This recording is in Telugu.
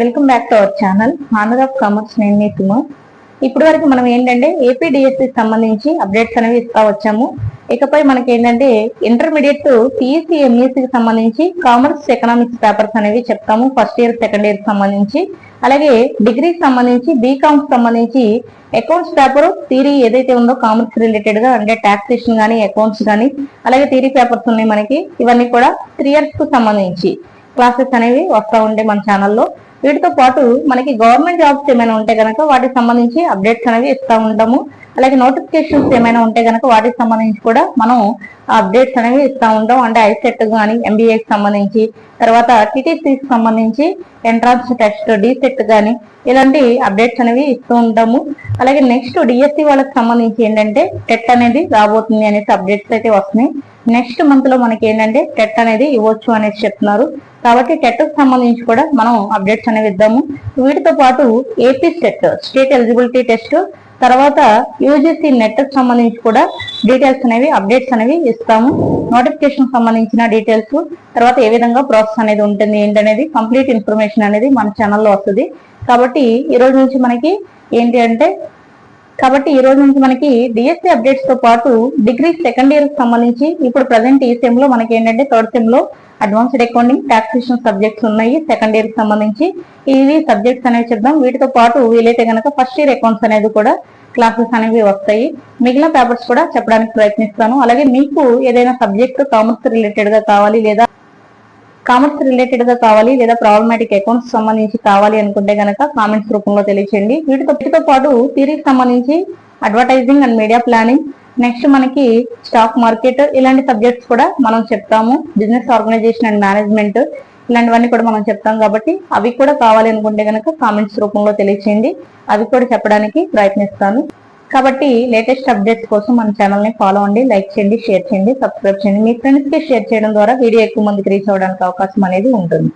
Welcome back to our channel. Honour of commerce నేను మీ సుమ ఇప్పటి వరకు మనం ఏంటంటే ఏపీడిఎస్సి సంబంధించి అప్డేట్స్ అనేవి ఇస్తా వచ్చాము. ఇకపై మనకి ఏంటంటే ఇంటర్మీడియట్ సిఎస్సి ఎంఈసికి సంబంధించి కామర్స్ ఎకనామిక్స్ పేపర్స్ అనేవి చెప్తాము. ఫస్ట్ ఇయర్ సెకండ్ ఇయర్ సంబంధించి. అలాగే డిగ్రీకి సంబంధించి బీకామ్ సంబంధించి అకౌంట్స్ పేపర్ థీరీ ఏదైతే ఉందో కామర్స్ రిలేటెడ్గా అంటే టాక్సేషన్ కానీ అకౌంట్స్ కానీ అలాగే థీరీ పేపర్స్ ఉన్నాయి మనకి. ఇవన్నీ కూడా త్రీ ఇయర్స్కు సంబంధించి క్లాసెస్ అనేవి వస్తూ ఉంటాయి మన ఛానల్లో వీటితో పాటు మనకి గవర్నమెంట్ జాబ్స్ ఏమైనా ఉంటే కనుక వాటికి సంబంధించి అప్డేట్స్ అనేవి ఇస్తూ ఉంటాము. అలాగే నోటిఫికేషన్స్ ఏమైనా ఉంటే కనుక వాటికి సంబంధించి కూడా మనం అప్డేట్స్ అనేవి ఇస్తూ ఉంటాం. అంటే ఐసెట్ కానీ ఎంబీఏకి సంబంధించి తర్వాత టీటీసీకి సంబంధించి ఎంట్రన్స్ టెస్ట్ డీసెట్ కానీ ఇలాంటి అప్డేట్స్ అనేవి ఇస్తూ ఉంటాము. అలాగే నెక్స్ట్ డిఎస్సి వాళ్ళకి సంబంధించి ఏంటంటే టెట్ అనేది రాబోతుంది అనేసి అప్డేట్స్ అయితే వస్తున్నాయి. నెక్స్ట్ మంత్లో మనకి ఏంటంటే టెట్ అనేది ఇవ్వచ్చు అనేసి చెప్తున్నారు. కాబట్టి టెట్ సంబంధించి కూడా మనం అప్డేట్స్ అనేవి ఇద్దాము. వీటితో పాటు AP SET state eligibility test తర్వాత యూజీసీ నెట్ సంబంధించి కూడా డీటెయిల్స్ అనేవి అప్డేట్స్ అనేవి ఇస్తాము. నోటిఫికేషన్ సంబంధించిన డీటెయిల్స్ తర్వాత ఏ విధంగా ప్రాసెస్ అనేది ఉంటుంది ఏంటనేది కంప్లీట్ ఇన్ఫర్మేషన్ అనేది మన ఛానల్లో వస్తుంది. కాబట్టి ఈ రోజు నుంచి మనకి ఏంటి అంటే కాబట్టి ఈ రోజు నుంచి మనకి డిఎస్సి అప్డేట్స్తో పాటు డిగ్రీ సెకండ్ ఇయర్కి సంబంధించి ఇప్పుడు ప్రజెంట్ ఈ సెమ్లో మనకి ఏంటంటే థర్డ్ సెమ్లో అడ్వాన్స్డ్ అకౌంటింగ్ టాక్సేషన్ సబ్జెక్ట్స్ ఉన్నాయి సెకండ్ ఇయర్కి సంబంధించి. ఇవి సబ్జెక్ట్స్ అనేవి చెప్దాం. వీటితో పాటు వీలైతే కనుక ఫస్ట్ ఇయర్ అకౌంట్స్ అనేది కూడా క్లాసెస్ అనేవి వస్తాయి. మిగిలిన పేపర్స్ కూడా చెప్పడానికి ప్రయత్నిస్తాను. అలాగే మీకు ఏదైనా సబ్జెక్ట్ కామర్స్ రిలేటెడ్గా కావాలి లేదా కామర్స్ రిలేటెడ్గా కావాలి లేదా ప్రాబ్లమాటిక్ అకౌంట్స్ సంబంధించి కావాలి అనుకుంటే గనక కామెంట్స్ రూపంలో తెలియచేయండి. వీటితో వీటితో పాటు థీరీకి సంబంధించి advertising and media planning next మనకి స్టాక్ మార్కెట్ ఇలాంటి సబ్జెక్ట్స్ కూడా మనం చెప్తాము. బిజినెస్ ఆర్గనైజేషన్ అండ్ మేనేజ్మెంట్ ఇలాంటివన్నీ కూడా మనం చెప్తాం కాబట్టి అవి కూడా కావాలి అనుకుంటే కనుక కామెంట్స్ రూపంలో తెలియచేయండి. అవి కూడా చెప్పడానికి ప్రయత్నిస్తాను. కాబట్టి లేటెస్ట్ అప్డేట్స్ కోసం మన ఛానల్ని ఫాలో అండి లైక్ చేయండి షేర్ చేయండి సబ్స్క్రైబ్ చేయండి. మీ ఫ్రెండ్స్కి షేర్ చేయడం ద్వారా వీడియో ఎక్కువ మందికి రీచ్ అవడానికి అవకాశం అనేది ఉంటుంది.